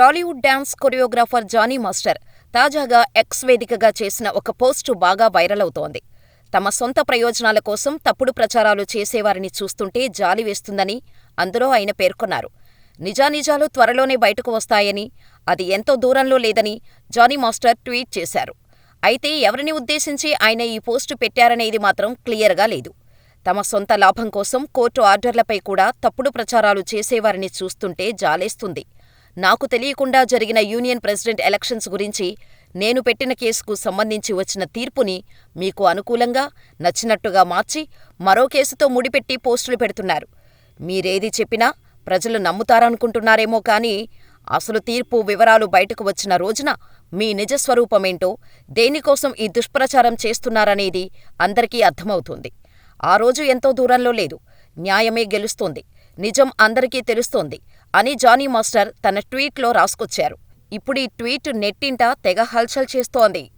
Tollywood dance choreographer Johnny master తాజాగా X వేదికగా చేసిన ఒక పోస్టు బాగా వైరల్ అవుతోంది. తమ సొంత ప్రయోజనాల కోసం తప్పుడు ప్రచారాలు చేసేవారిని చూస్తుంటే జాలి వేస్తుందని అందులో ఆయన పేర్కొన్నారు. నిజానిజాలు త్వరలోనే బయటకు వస్తాయని, అది ఎంతో దూరంలో లేదని జానీ మాస్టర్ ట్వీట్ చేశారు. అయితే ఎవరిని ఉద్దేశించి ఆయన ఈ పోస్టు పెట్టారనేది మాత్రం క్లియర్గా లేదు. తమ సొంత లాభం కోసం కోర్టు ఆర్డర్లపై కూడా తప్పుడు ప్రచారాలు చేసేవారిని చూస్తుంటే జాలేస్తుంది. నాకు తెలియకుండా జరిగిన యూనియన్ ప్రెసిడెంట్ ఎలక్షన్స్ గురించి నేను పెట్టిన కేసుకు సంబంధించి వచ్చిన తీర్పుని మీకు అనుకూలంగా, నచ్చినట్టుగా మార్చి మరో కేసుతో ముడిపెట్టి పోస్టులు పెడుతున్నారు. మీరేది చెప్పినా ప్రజలు నమ్ముతారనుకుంటున్నారేమో కానీ అసలు తీర్పు వివరాలు బయటకు వచ్చిన రోజున మీ నిజ స్వరూపమేంటో, దేనికోసం ఈ దుష్ప్రచారం చేస్తున్నారనేది అందరికీ అర్థమవుతుంది. ఆ రోజు ఎంతో దూరంలో లేదు. న్యాయమే గెలుస్తోంది. నిజం అందరికీ తెలుస్తోంది అని జానీ మాస్టర్ తన ట్వీట్లో రాసుకొచ్చారు. ఇప్పుడీ ట్వీట్ నెట్టింట తెగ హల్చల్ చేస్తోంది.